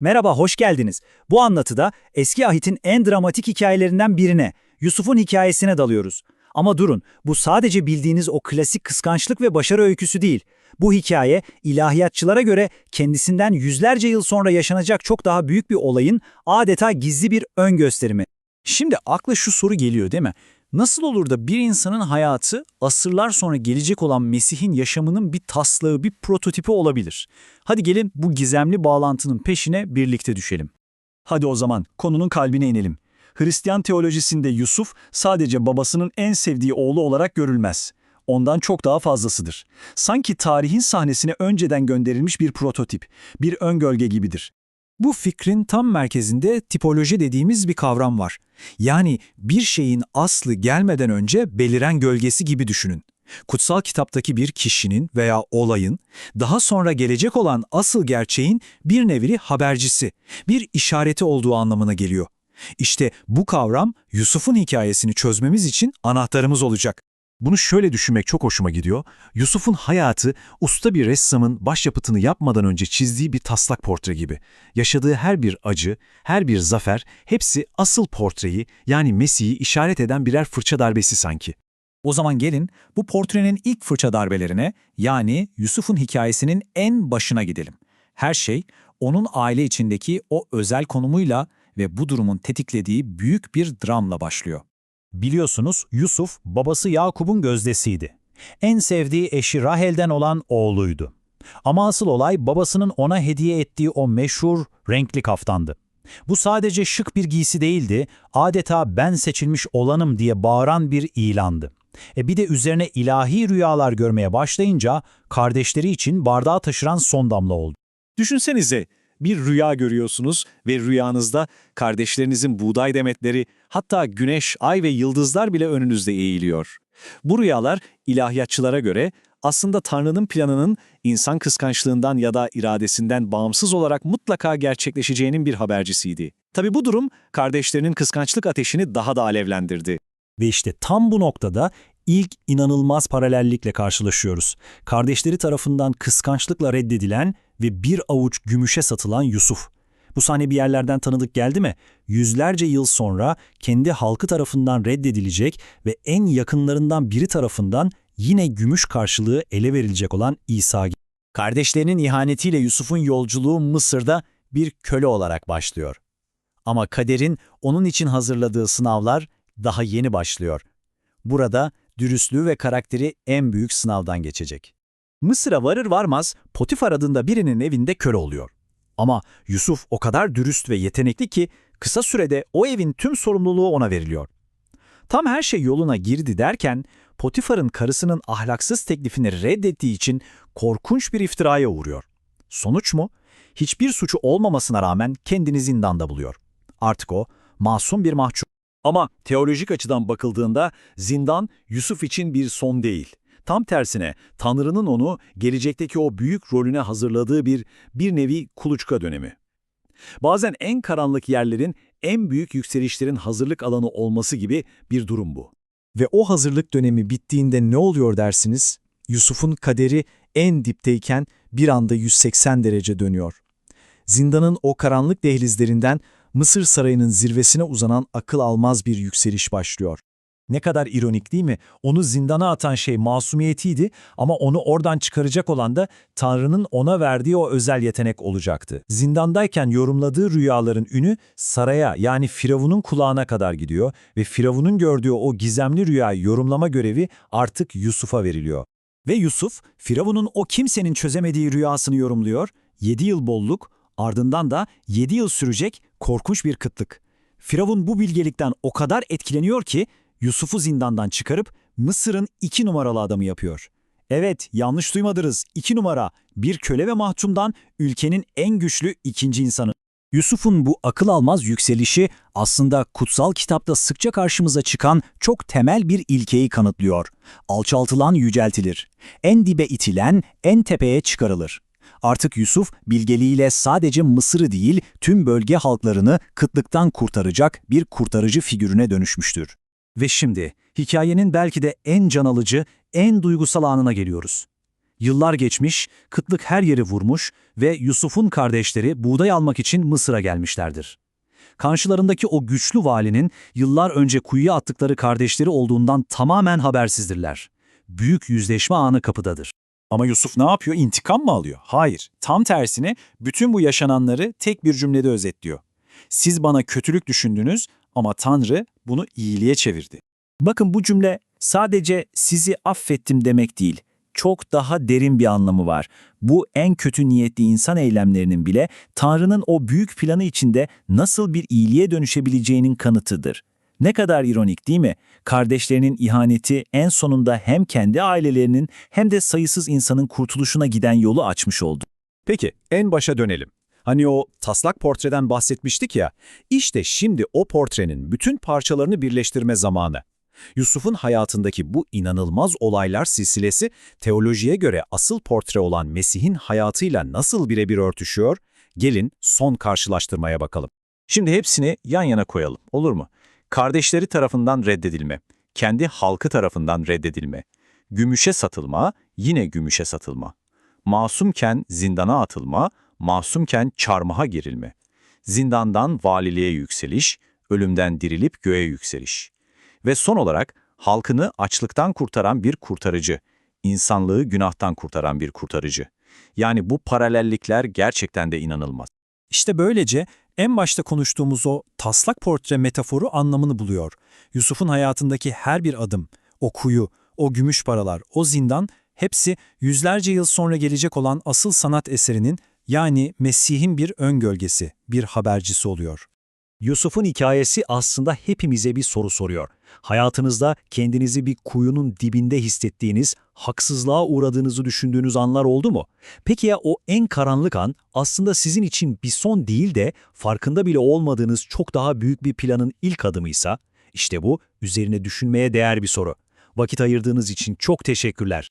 Merhaba, hoş geldiniz. Bu anlatıda eski ahitin en dramatik hikayelerinden birine, Yusuf'un hikayesine dalıyoruz. Ama durun, bu sadece bildiğiniz o klasik kıskançlık ve başarı öyküsü değil. Bu hikaye, ilahiyatçılara göre kendisinden yüzlerce yıl sonra yaşanacak çok daha büyük bir olayın adeta gizli bir ön gösterimi. Şimdi akla şu soru geliyor değil mi? Nasıl olur da bir insanın hayatı asırlar sonra gelecek olan Mesih'in yaşamının bir taslağı, bir prototipi olabilir? Hadi gelin bu gizemli bağlantının peşine birlikte düşelim. Hadi o zaman konunun kalbine inelim. Hristiyan teolojisinde Yusuf sadece babasının en sevdiği oğlu olarak görülmez. Ondan çok daha fazlasıdır. Sanki tarihin sahnesine önceden gönderilmiş bir prototip, bir öngölge gibidir. Bu fikrin tam merkezinde tipoloji dediğimiz bir kavram var. Yani bir şeyin aslı gelmeden önce beliren gölgesi gibi düşünün. Kutsal kitaptaki bir kişinin veya olayın, daha sonra gelecek olan asıl gerçeğin bir nevi habercisi, bir işareti olduğu anlamına geliyor. İşte bu kavram Yusuf'un hikayesini çözmemiz için anahtarımız olacak. Bunu şöyle düşünmek çok hoşuma gidiyor. Yusuf'un hayatı usta bir ressamın başyapıtını yapmadan önce çizdiği bir taslak portre gibi. Yaşadığı her bir acı, her bir zafer hepsi asıl portreyi yani Mesih'i işaret eden birer fırça darbesi sanki. O zaman gelin bu portrenin ilk fırça darbelerine yani Yusuf'un hikayesinin en başına gidelim. Her şey onun aile içindeki o özel konumuyla ve bu durumun tetiklediği büyük bir dramla başlıyor. Biliyorsunuz Yusuf babası Yakup'un gözdesiydi. En sevdiği eşi Rahel'den olan oğluydu. Ama asıl olay babasının ona hediye ettiği o meşhur renkli kaftandı. Bu sadece şık bir giysi değildi, adeta ben seçilmiş olanım diye bağıran bir ilandı. E bir de üzerine ilahi rüyalar görmeye başlayınca kardeşleri için bardağı taşıran son damla oldu. Düşünsenize bir rüya görüyorsunuz ve rüyanızda kardeşlerinizin buğday demetleri, hatta güneş, ay ve yıldızlar bile önünüzde eğiliyor. Bu rüyalar ilahiyatçılara göre aslında Tanrı'nın planının insan kıskançlığından ya da iradesinden bağımsız olarak mutlaka gerçekleşeceğinin bir habercisiydi. Tabi bu durum kardeşlerinin kıskançlık ateşini daha da alevlendirdi. Ve işte tam bu noktada ilk inanılmaz paralellikle karşılaşıyoruz. Kardeşleri tarafından kıskançlıkla reddedilen ve bir avuç gümüşe satılan Yusuf. Bu sahne bir yerlerden tanıdık geldi mi? Yüzlerce yıl sonra kendi halkı tarafından reddedilecek ve en yakınlarından biri tarafından yine gümüş karşılığı ele verilecek olan İsa. Kardeşlerinin ihanetiyle Yusuf'un yolculuğu Mısır'da bir köle olarak başlıyor. Ama kaderin onun için hazırladığı sınavlar daha yeni başlıyor. Burada dürüstlüğü ve karakteri en büyük sınavdan geçecek. Mısır'a varır varmaz Potifar adında birinin evinde köle oluyor. Ama Yusuf o kadar dürüst ve yetenekli ki kısa sürede o evin tüm sorumluluğu ona veriliyor. Tam her şey yoluna girdi derken Potifar'ın karısının ahlaksız teklifini reddettiği için korkunç bir iftiraya uğruyor. Sonuç mu? Hiçbir suçu olmamasına rağmen kendini zindanda buluyor. Artık o masum bir mahkum. Ama teolojik açıdan bakıldığında zindan Yusuf için bir son değil. Tam tersine Tanrı'nın onu gelecekteki o büyük rolüne hazırladığı bir bir nevi kuluçka dönemi. Bazen en karanlık yerlerin en büyük yükselişlerin hazırlık alanı olması gibi bir durum bu. Ve o hazırlık dönemi bittiğinde ne oluyor dersiniz? Yusuf'un kaderi en dipteyken bir anda 180 derece dönüyor. Zindanın o karanlık dehlizlerinden Mısır sarayının zirvesine uzanan akıl almaz bir yükseliş başlıyor. Ne kadar ironik değil mi? Onu zindana atan şey masumiyetiydi ama onu oradan çıkaracak olan da Tanrı'nın ona verdiği o özel yetenek olacaktı. Zindandayken yorumladığı rüyaların ünü saraya yani Firavun'un kulağına kadar gidiyor ve Firavun'un gördüğü o gizemli rüyayı yorumlama görevi artık Yusuf'a veriliyor. Ve Yusuf, Firavun'un o kimsenin çözemediği rüyasını yorumluyor, 7 yıl bolluk, ardından da 7 yıl sürecek korkunç bir kıtlık. Firavun bu bilgelikten o kadar etkileniyor ki Yusuf'u zindandan çıkarıp Mısır'ın iki numaralı adamı yapıyor. Evet, yanlış duymadınız. İki numara. Bir köle ve mahtumdan ülkenin en güçlü ikinci insanı. Yusuf'un bu akıl almaz yükselişi aslında kutsal kitapta sıkça karşımıza çıkan çok temel bir ilkeyi kanıtlıyor. Alçaltılan yüceltilir. En dibe itilen en tepeye çıkarılır. Artık Yusuf bilgeliğiyle sadece Mısır'ı değil tüm bölge halklarını kıtlıktan kurtaracak bir kurtarıcı figürüne dönüşmüştür. Ve şimdi hikayenin belki de en can alıcı, en duygusal anına geliyoruz. Yıllar geçmiş, kıtlık her yeri vurmuş ve Yusuf'un kardeşleri buğday almak için Mısır'a gelmişlerdir. Karşılarındaki o güçlü valinin yıllar önce kuyuya attıkları kardeşleri olduğundan tamamen habersizdirler. Büyük yüzleşme anı kapıdadır. Ama Yusuf ne yapıyor? İntikam mı alıyor? Hayır. Tam tersine bütün bu yaşananları tek bir cümlede özetliyor. Siz bana kötülük düşündünüz ama Tanrı bunu iyiliğe çevirdi. Bakın bu cümle sadece sizi affettim demek değil. Çok daha derin bir anlamı var. Bu en kötü niyetli insan eylemlerinin bile Tanrı'nın o büyük planı içinde nasıl bir iyiliğe dönüşebileceğinin kanıtıdır. Ne kadar ironik değil mi? Kardeşlerinin ihaneti en sonunda hem kendi ailelerinin hem de sayısız insanın kurtuluşuna giden yolu açmış oldu. Peki en başa dönelim. Hani o taslak portreden bahsetmiştik ya, işte şimdi o portrenin bütün parçalarını birleştirme zamanı. Yusuf'un hayatındaki bu inanılmaz olaylar silsilesi teolojiye göre asıl portre olan Mesih'in hayatıyla nasıl birebir örtüşüyor? Gelin son karşılaştırmaya bakalım. Şimdi hepsini yan yana koyalım, olur mu? Kardeşleri tarafından reddedilme, kendi halkı tarafından reddedilme, gümüşe satılma, yine gümüşe satılma, masumken zindana atılma, masumken çarmıha gerilme, zindandan valiliğe yükseliş, ölümden dirilip göğe yükseliş. Ve son olarak halkını açlıktan kurtaran bir kurtarıcı, insanlığı günahtan kurtaran bir kurtarıcı. Yani bu paralellikler gerçekten de inanılmaz. İşte böylece en başta konuştuğumuz o taslak portre metaforu anlamını buluyor. Yusuf'un hayatındaki her bir adım, o kuyu, o gümüş paralar, o zindan hepsi yüzlerce yıl sonra gelecek olan asıl sanat eserinin yani Mesih'in bir ön gölgesi, bir habercisi oluyor. Yusuf'un hikayesi aslında hepimize bir soru soruyor. Hayatınızda kendinizi bir kuyunun dibinde hissettiğiniz, haksızlığa uğradığınızı düşündüğünüz anlar oldu mu? Peki ya o en karanlık an aslında sizin için bir son değil de farkında bile olmadığınız çok daha büyük bir planın ilk adımıysa? İşte bu üzerine düşünmeye değer bir soru. Vakit ayırdığınız için çok teşekkürler.